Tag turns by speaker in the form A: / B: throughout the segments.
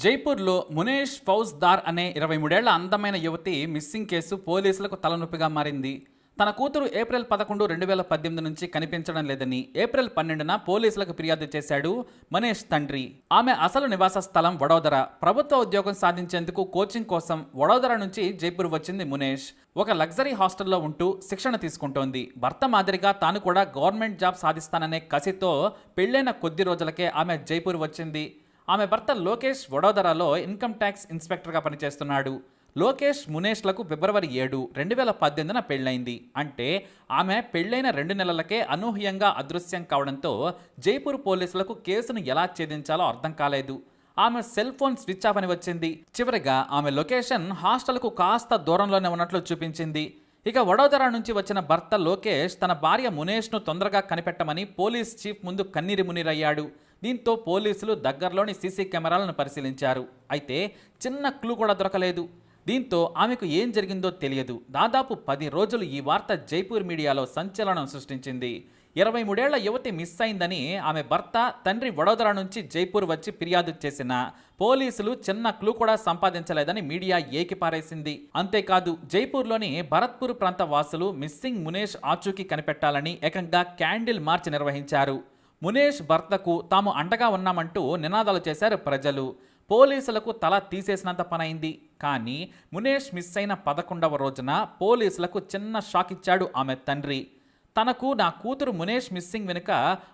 A: జైపూర్లో మునేష్ ఫౌజ్దార్ అనే ఇరవై మూడేళ్ళ అందమైన యువతి మిస్సింగ్ కేసు పోలీసులకు తలనొప్పిగా మారింది. తన కూతురు ఏప్రిల్ పదకొండు రెండు వేల పద్దెనిమిది నుంచి కనిపించడం లేదని ఏప్రిల్ పన్నెండున పోలీసులకు ఫిర్యాదు చేశాడు మనీష్ తండ్రి. ఆమె అసలు నివాస స్థలం వడోదర. ప్రభుత్వ ఉద్యోగం సాధించేందుకు కోచింగ్ కోసం వడోదర నుంచి జైపూర్ వచ్చింది మునేష్. ఒక లగ్జరీ హాస్టల్లో ఉంటూ శిక్షణ తీసుకుంటోంది. భర్త మాదిరిగా తాను కూడా గవర్నమెంట్ జాబ్ సాధిస్తాననే కసితో పెళ్ళైన కొద్ది రోజులకే ఆమె జైపూర్ వచ్చింది. ఆమె భర్త లోకేష్ వడోదరాలో ఇన్కమ్ ట్యాక్స్ ఇన్స్పెక్టర్గా పనిచేస్తున్నాడు. లోకేష్ మునేష్లకు ఫిబ్రవరి ఏడు రెండు వేల పద్దెనిమిదిన పెళ్ళైంది అంటే ఆమె పెళ్ళైన రెండు నెలలకే అనూహ్యంగా అదృశ్యం కావడంతో జైపూర్ పోలీసులకు కేసును ఎలా ఛేదించాలో అర్థం కాలేదు. ఆమె సెల్ ఫోన్ స్విచ్ ఆఫ్ అని వచ్చింది. చివరిగా ఆమె లొకేషన్ హాస్టల్కు కాస్త దూరంలోనే ఉన్నట్లు చూపించింది. ఇక వడోదర నుంచి వచ్చిన భర్త లోకేష్ తన భార్య మునేష్ను తొందరగా కనిపెట్టమని పోలీస్ చీఫ్ ముందు కన్నీరి మునిరయ్యాడు దీంతో పోలీసులు దగ్గరలోని సీసీ కెమెరాలను పరిశీలించారు. అయితే చిన్న క్లూ కూడా దొరకలేదు. దీంతో ఆమెకు ఏం జరిగిందో తెలియదు. దాదాపు పది రోజులు ఈ వార్త జైపూర్ మీడియాలో సంచలనం సృష్టించింది. ఇరవై మూడేళ్ళ యువతి మిస్ అయిందని ఆమె భర్త తండ్రి వడోదర నుంచి జైపూర్ వచ్చి ఫిర్యాదు చేసిన పోలీసులు చిన్న క్లూ కూడా సంపాదించలేదని మీడియా ఏకిపారేసింది అంతేకాదు జైపూర్లోని భరత్పూర్ ప్రాంత వాసులు మిస్సింగ్ మునేష్ ఆచూకీ కనిపెట్టాలని ఏకంగా క్యాండిల్ మార్చ్ నిర్వహించారు. మునేష్ భర్తకు తాము అండగా ఉన్నామంటూ నినాదాలు చేశారు ప్రజలు. పోలీసులకు తల తీసేసినంత పనైంది. కానీ మునేష్ మిస్ అయిన పదకొండవ రోజున పోలీసులకు చిన్న షాక్ ఇచ్చాడు ఆమె తండ్రి. తనకు నా కూతురు మునేష్ మిస్సింగ్ వెనుక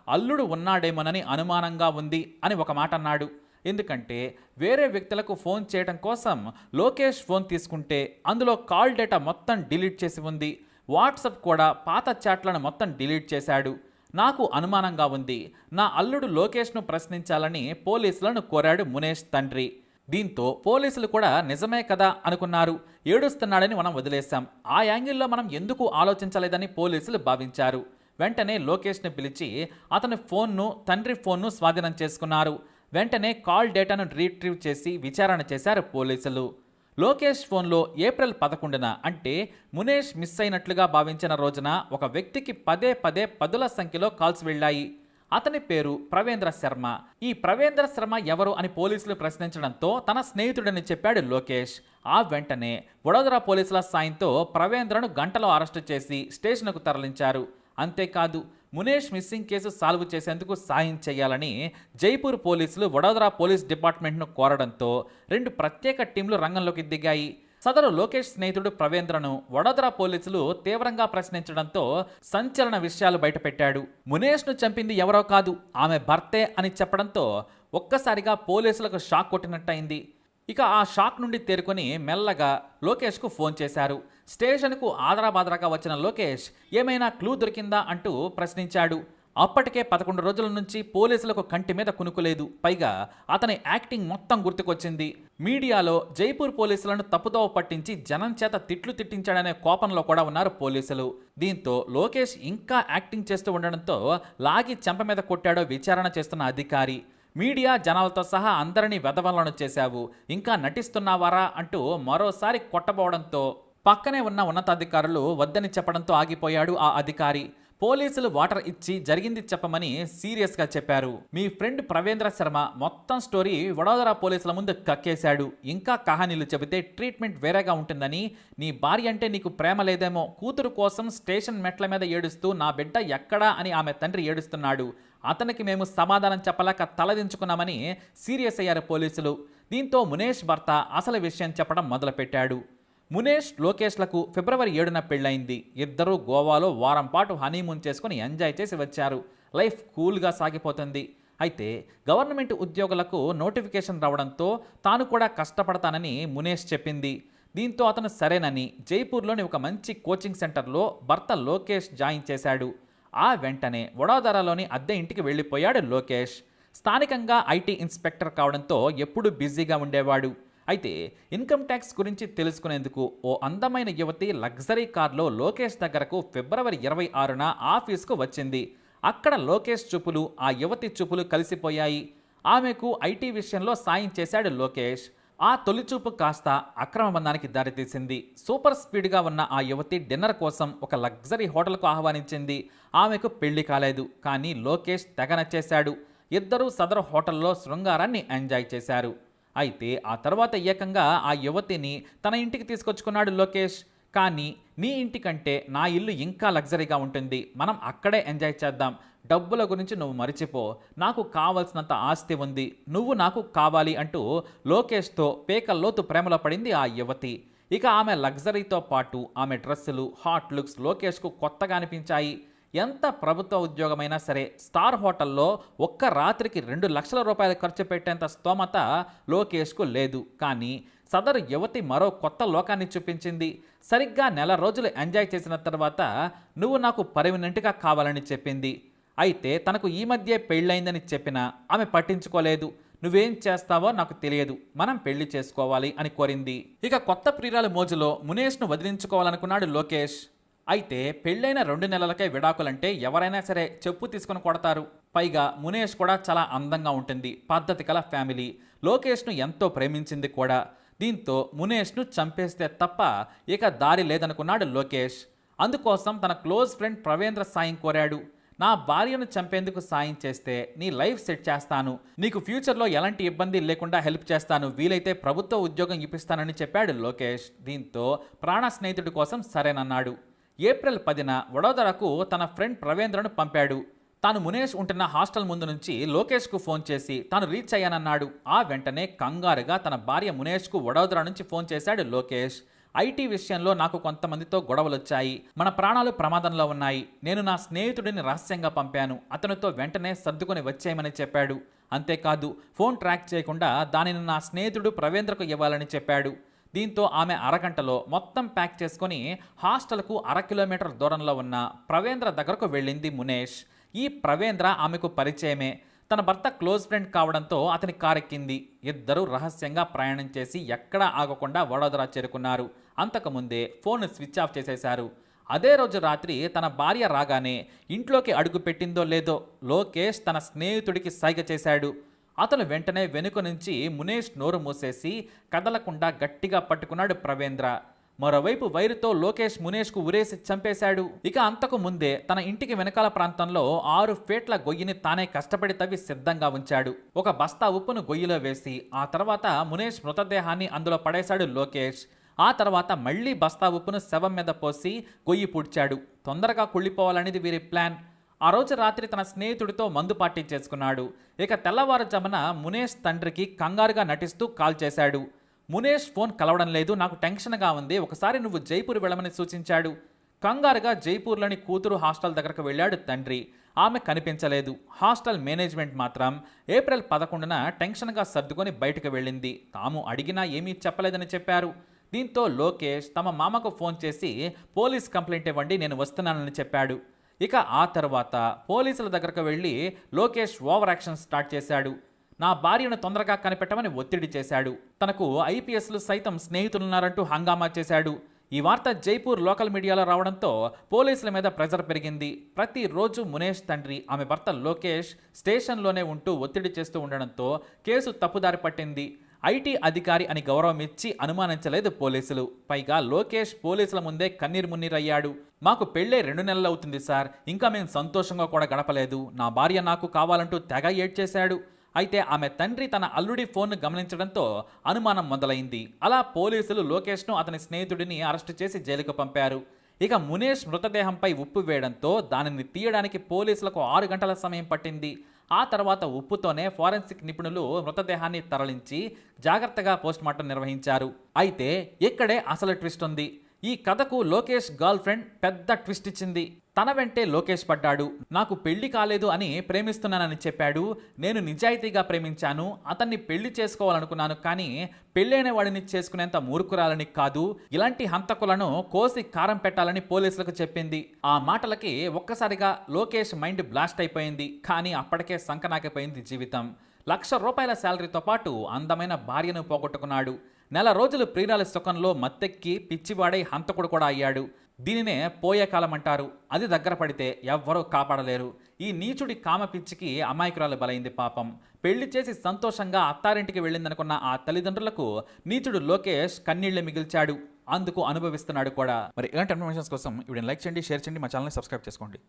A: అల్లుడు ఉన్నాడేమోనని అనుమానంగా ఉంది అని ఒక మాట అన్నాడు. ఎందుకంటే వేరే వ్యక్తులకు ఫోన్ చేయడం కోసం లోకేష్ ఫోన్ తీసుకుంటే అందులో కాల్ డేటా మొత్తం డిలీట్ చేసి ఉంది. వాట్సప్ కూడా పాత చాట్లను మొత్తం డిలీట్ చేశాడు. నాకు అనుమానంగా ఉంది. నా అల్లుడు లోకేష్ను ప్రశ్నించాలని పోలీసులను కోరాడు మునేష్ తండ్రి. దీంతో పోలీసులు కూడా నిజమే కదా అనుకున్నారు. ఏడుస్తున్నాడని మనం వదిలేశాం. ఆ యాంగిల్లో మనం ఎందుకు ఆలోచించలేదని పోలీసులు భావించారు. వెంటనే లోకేష్ని పిలిచి అతని ఫోన్ను తండ్రి ఫోన్ను స్వాధీనం చేసుకున్నారు. వెంటనే కాల్ డేటాను రీట్రీవ్ చేసి విచారణ చేశారు పోలీసులు. లోకేష్ ఫోన్లో ఏప్రిల్ పదకొండున అంటే మునేష్ మిస్ అయినట్లుగా భావించిన రోజున ఒక వ్యక్తికి పదే పదే పదుల సంఖ్యలో కాల్స్ వెళ్ళాయి. అతని పేరు ప్రవేంద్ర శర్మ. ఈ ప్రవేంద్ర శర్మ ఎవరు అని పోలీసులు ప్రశ్నించడంతో తన స్నేహితుడని చెప్పాడు లోకేష్. ఆ వెంటనే వడోదర పోలీసుల సాయంతో ప్రవేంద్రను గంటలో అరెస్టు చేసి స్టేషన్కు తరలించారు. అంతేకాదు మునేష్ మిస్సింగ్ కేసు సాల్వ్ చేసేందుకు సాయం చేయాలని జైపూర్ పోలీసులు వడోదరా పోలీస్ డిపార్ట్మెంట్ను కోరడంతో రెండు ప్రత్యేక టీంలు రంగంలోకి దిగాయి. సదరు లోకేష్ స్నేహితుడు ప్రవేంద్రను వడోదరా పోలీసులు తీవ్రంగా ప్రశ్నించడంతో సంచలన విషయాలు బయటపెట్టాడు. మునేష్ను చంపింది ఎవరో కాదు ఆమె భర్తే అని చెప్పడంతో ఒక్కసారిగా పోలీసులకు షాక్ కొట్టినట్టయింది. ఇక ఆ షాక్ నుండి తేరుకొని మెల్లగా లోకేష్కు ఫోన్ చేశారు. స్టేషన్కు ఆదరాబాదరాగా వచ్చిన లోకేష్ ఏమైనా క్లూ దొరికిందా? అంటూ ప్రశ్నించాడు. అప్పటికే పదకొండు రోజుల నుంచి పోలీసులకు కంటి మీద కునుకులేదు పైగా అతని యాక్టింగ్ మొత్తం గుర్తుకొచ్చింది. మీడియాలో జైపూర్ పోలీసులను తప్పుదోవ పట్టించి జనం చేత తిట్లు తిట్టించాడనే కోపంలో కూడా ఉన్నారు పోలీసులు. దీంతో లోకేష్ ఇంకా యాక్టింగ్ చేస్తూ ఉండడంతో లాగి చెంప మీద కొట్టాడో విచారణ చేస్తున్న అధికారి. మీడియా జనాలతో సహా అందరినీ వెదవలను చేశావు. ఇంకా నటిస్తున్నావారా అంటూ మరోసారి కొట్టబోవడంతో పక్కనే ఉన్న ఉన్నతాధికారులు వద్దని చెప్పడంతో ఆగిపోయాడు ఆ అధికారి. పోలీసులు వాటర్ ఇచ్చి జరిగింది చెప్పమని సీరియస్గా చెప్పారు. మీ ఫ్రెండ్ ప్రవేంద్ర శర్మ మొత్తం స్టోరీ వడోదర పోలీసుల ముందు కక్కేశాడు. ఇంకా కహానీలు చెబితే ట్రీట్మెంట్ వేరేగా ఉంటుందని నీ భార్య అంటే నీకు ప్రేమ లేదేమో కూతురు కోసం స్టేషన్ మెట్ల మీద ఏడుస్తూ నా బిడ్డ ఎక్కడా అని ఆమె తండ్రి ఏడుస్తున్నాడు. అతనికి మేము సమాధానం చెప్పలేక తలదించుకున్నామని సీరియస్ అయ్యారు పోలీసులు. దీంతో మునేష్ భర్త అసలు విషయం చెప్పడం మొదలుపెట్టాడు. మునేష్ లోకేష్లకు ఫిబ్రవరి ఏడున పెళ్ళైంది ఇద్దరూ గోవాలో వారం పాటు హనీమూన్ చేసుకుని ఎంజాయ్ చేసి వచ్చారు. లైఫ్ కూల్గా సాగిపోతుంది. అయితే గవర్నమెంట్ ఉద్యోగులకు నోటిఫికేషన్ రావడంతో తాను కూడా కష్టపడతానని మునేష్ చెప్పింది. దీంతో అతను సరేనని జైపూర్లోని ఒక మంచి కోచింగ్ సెంటర్లో భర్త లోకేష్ జాయిన్ చేశాడు. ఆ వెంటనే వడోదరాలోని అద్దె ఇంటికి వెళ్ళిపోయాడు లోకేష్. స్థానికంగా ఐటీ ఇన్స్పెక్టర్ కావడంతో ఎప్పుడూ బిజీగా ఉండేవాడు. అయితే ఇన్కమ్ ట్యాక్స్ గురించి తెలుసుకునేందుకు ఓ అందమైన యువతి లగ్జరీ కార్లో లోకేష్ దగ్గరకు ఫిబ్రవరి ఇరవై ఆరున ఆఫీస్కు వచ్చింది. అక్కడ లోకేష్ చూపులు ఆ యువతి చూపులు కలిసిపోయాయి. ఆమెకు ఐటీ విషయంలో సాయం చేశాడు లోకేష్. ఆ తొలిచూపు కాస్త అక్రమ బంధానికి దారితీసింది. సూపర్ స్పీడ్గా ఉన్న ఆ యువతి డిన్నర్ కోసం ఒక లగ్జరీ హోటల్కు ఆహ్వానించింది. ఆమెకు పెళ్ళి కాలేదు కానీ లోకేష్ తెగ నచ్చేశాడు. ఇద్దరూ సదరు హోటల్లో శృంగారాన్ని ఎంజాయ్ చేశారు. అయితే ఆ తర్వాత ఏకంగా ఆ యువతిని తన ఇంటికి తీసుకొచ్చుకున్నాడు లోకేష్. కానీ నీ ఇంటికంటే నా ఇల్లు ఇంకా లగ్జరీగా ఉంటుంది. మనం అక్కడే ఎంజాయ్ చేద్దాం. డబ్బుల గురించి నువ్వు మరిచిపో. నాకు కావలసినంత ఆస్తి ఉంది. నువ్వు నాకు కావాలి అంటూ లోకేష్తో పేకల్లోతు ప్రేమలో పడింది ఆ యువతి. ఇక ఆమె లగ్జరీతో పాటు ఆమె డ్రెస్సులు హాట్ లుక్స్ లోకేష్కు కొత్తగా అనిపించాయి. ఎంత ప్రభుత్వ ఉద్యోగమైనా సరే స్టార్ హోటల్లో ఒక్క రాత్రికి రెండు లక్షల రూపాయలు ఖర్చు పెట్టేంత స్తోమత లోకేష్కు లేదు. కానీ సదరు యువతి మరో కొత్త లోకాన్ని చూపించింది. సరిగ్గా నెల రోజులు ఎంజాయ్ చేసిన తర్వాత నువ్వు నాకు పర్మనెంట్గా కావాలని చెప్పింది. అయితే తనకు ఈ మధ్య పెళ్ళైందని చెప్పినా ఆమె పట్టించుకోలేదు. నువ్వేం చేస్తావో నాకు తెలియదు. మనం పెళ్ళి చేసుకోవాలి అని కోరింది. ఇక కొత్త ప్రియురాల మోజులో మునేష్ను వదిలించుకోవాలనుకున్నాడు లోకేష్. అయితే పెళ్ళైన రెండు నెలలకే విడాకులంటే ఎవరైనా సరే చెప్పు తీసుకుని కొడతారు. పైగా మునేష్ కూడా చాలా అందంగా ఉంటుంది. పద్ధతి కల ఫ్యామిలీ. లోకేష్ను ఎంతో ప్రేమించింది కూడా. దీంతో మునేష్ను చంపేస్తే తప్ప ఇక దారి లేదనుకున్నాడు లోకేష్. అందుకోసం తన క్లోజ్ ఫ్రెండ్ ప్రవేంద్ర సాయం కోరాడు. నా భార్యను చంపేందుకు సాయం చేస్తే నీ లైఫ్ సెట్ చేస్తాను. నీకు ఫ్యూచర్లో ఎలాంటి ఇబ్బంది లేకుండా హెల్ప్ చేస్తాను. వీలైతే ప్రభుత్వ ఉద్యోగం ఇప్పిస్తానని చెప్పాడు లోకేష్. దీంతో ప్రాణ స్నేహితుడి కోసం సరేనన్నాడు. ఏప్రిల్ పదిన వడోదరకు తన ఫ్రెండ్ ప్రవేంద్రను పంపాడు. తాను మునేష్ ఉంటున్న హాస్టల్ ముందు నుంచి లోకేష్కు ఫోన్ చేసి తాను రీచ్ అయ్యానన్నాడు. ఆ వెంటనే కంగారుగా తన భార్య మునేష్కు వడోదర నుంచి ఫోన్ చేశాడు లోకేష్. ఐటీ విషయంలో నాకు కొంతమందితో గొడవలొచ్చాయి. మన ప్రాణాలు ప్రమాదంలో ఉన్నాయి. నేను నా స్నేహితుడిని రహస్యంగా పంపాను. అతనితో వెంటనే సర్దుకొని వచ్చేయమని చెప్పాడు. అంతేకాదు ఫోన్ ట్రాక్ చేయకుండా దానిని నా స్నేహితుడు ప్రవేంద్రకు ఇవ్వాలని చెప్పాడు. దీంతో ఆమె అరగంటలో మొత్తం ప్యాక్ చేసుకొని హాస్టల్కు అర కిలోమీటర్ దూరంలో ఉన్న ప్రవేంద్ర దగ్గరకు వెళ్ళింది మునేష్. ఈ ప్రవేంద్ర ఆమెకు పరిచయమే. తన భర్త క్లోజ్ ఫ్రెండ్ కావడంతో అతని కారెక్కింది. ఇద్దరూ రహస్యంగా ప్రయాణం చేసి ఎక్కడా ఆగకుండా వడోదరా చేరుకున్నారు. అంతకుముందే ఫోన్ స్విచ్ ఆఫ్ చేసేశారు. అదే రోజు రాత్రి తన భార్య రాగానే ఇంట్లోకి అడుగు పెట్టిందో లేదో లోకేష్ తన స్నేహితుడికి సైగ చేశాడు. అతను వెంటనే వెనుక నుంచి మునేష్ నోరు మూసేసి కదలకుండా గట్టిగా పట్టుకున్నాడు ప్రవేంద్ర. మరోవైపు వైరుతో లోకేష్ మునేష్కు ఉరేసి చంపేశాడు. ఇక అంతకు ముందే తన ఇంటికి వెనకాల ప్రాంతంలో ఆరు ఫీట్ల గొయ్యిని తానే కష్టపడి తవ్వి సిద్ధంగా ఉంచాడు. ఒక బస్తా ఉప్పును గొయ్యిలో వేసి ఆ తర్వాత మునేష్ మృతదేహాన్ని అందులో పడేశాడు లోకేష్. ఆ తర్వాత మళ్ళీ బస్తా ఉప్పును శవం మీద పోసి గొయ్యి పూడ్చాడు. తొందరగా కుళ్ళిపోవాలనేది వీరి ప్లాన్. ఆ రోజు రాత్రి తన స్నేహితుడితో మందు పార్టీ చేసుకున్నాడు. ఇక తెల్లవారుజామున మునేష్ తండ్రికి కంగారుగా నటిస్తూ కాల్ చేశాడు. మునేష్ ఫోన్ కలవడం లేదు నాకు టెన్షన్గా ఉంది ఒకసారి నువ్వు జైపూర్ వెళ్ళమని సూచించాడు. కంగారుగా జైపూర్లోని కూతురు హాస్టల్ దగ్గరకు వెళ్ళాడు తండ్రి. ఆమె కనిపించలేదు. హాస్టల్ మేనేజ్మెంట్ మాత్రం ఏప్రిల్ పదకొండున టెన్షన్గా సర్దుకొని బయటకు వెళ్ళింది. తాము అడిగినా ఏమీ చెప్పలేదని చెప్పారు. దీంతో లోకేష్ తమ మామకు ఫోన్ చేసి పోలీస్ కంప్లైంట్ ఇవ్వండి నేను వస్తున్నానని చెప్పాడు. ఇక ఆ తర్వాత పోలీసుల దగ్గరకు వెళ్ళి లోకేష్ ఓవర్ యాక్షన్ స్టార్ట్ చేశాడు. నా భార్యను తొందరగా కనిపెట్టమని ఒత్తిడి చేశాడు. తనకు ఐపీఎస్లు సైతం స్నేహితులున్నారంటూ హంగామా చేశాడు. ఈ వార్త జైపూర్ లోకల్ మీడియాలో రావడంతో పోలీసుల మీద ప్రెజర్ పెరిగింది. ప్రతిరోజు మునేష్ తండ్రి ఆమె భర్త లోకేష్ స్టేషన్లోనే ఉంటూ ఒత్తిడి చేస్తూ ఉండడంతో కేసు తప్పుదారి పట్టింది. ఐటీ అధికారి అని గౌరవం ఇచ్చి అనుమానించలేదు పోలీసులు. పైగా లోకేష్ పోలీసుల ముందే కన్నీరు మున్నీరయ్యాడు. మాకు పెళ్ళే రెండు నెలలు అవుతుంది సార్. ఇంకా మేము సంతోషంగా కూడా గడపలేదు. నా భార్య నాకు కావాలంటూ తెగ ఏడ్చేశాడు. అయితే ఆమె తండ్రి తన అల్లుడి ఫోన్ను గమనించడంతో అనుమానం మొదలైంది. అలా పోలీసులు లోకేష్ను అతని స్నేహితుడిని అరెస్టు చేసి జైలుకు పంపారు. ఇక మునేష్ మృతదేహంపై ఉప్పు వేయడంతో దానిని తీయడానికి పోలీసులకు ఆరు గంటల సమయం పట్టింది. ఆ తర్వాత ఉప్పుతోనే ఫారెన్సిక్ నిపుణులు మృతదేహాన్ని తరలించి జాగ్రత్తగా పోస్ట్మార్టం నిర్వహించారు. అయితే ఇక్కడే అసలు ట్విస్ట్ ఉంది. ఈ కథకు లోకేష్ గర్ల్ ఫ్రెండ్ పెద్ద ట్విస్ట్ ఇచ్చింది. తన వెంటే లోకేష్ పడ్డాడు. నాకు పెళ్ళి కాలేదు అని ప్రేమిస్తున్నానని చెప్పాడు. నేను నిజాయితీగా ప్రేమించాను. అతన్ని పెళ్ళి చేసుకోవాలనుకున్నాను కానీ పెళ్ళైన వాడిని చేసుకునేంత మూర్ఖురాలని కాదు. ఇలాంటి హంతకులను కోసి కారం పెట్టాలని పోలీసులకు చెప్పింది. ఆ మాటలకి ఒక్కసారిగా లోకేష్ మైండ్ బ్లాస్ట్ అయిపోయింది. కానీ అప్పటికే సంకనాకిపోయింది జీవితం. లక్ష రూపాయల శాలరీతో పాటు అందమైన భార్యను పోగొట్టుకున్నాడు. నెల రోజులు ప్రియురాలి సుఖంలో మత్తెక్కి పిచ్చివాడై హంతకుడు కూడా అయ్యాడు. దీనినే పోయే కాలం అంటారు. అది దగ్గర పడితే ఎవ్వరూ కాపాడలేరు. ఈ నీచుడి కామ పిచ్చికి అమాయకురాలు బలైంది పాపం. పెళ్ళి చేసి సంతోషంగా అత్తారింటికి వెళ్ళిందనుకున్న ఆ తల్లిదండ్రులకు నీచుడు లోకేష్ కన్నీళ్ళు మిగిల్చాడు. అందుకు అనుభవిస్తున్నాడు కూడా. మరి ఇలాంటి ఇన్ఫర్మేషన్స్ కోసం ఇవి లైక్ చేయండి షేర్ చేయండి మా ఛానల్ని సబ్స్క్రైబ్ చేసుకోండి.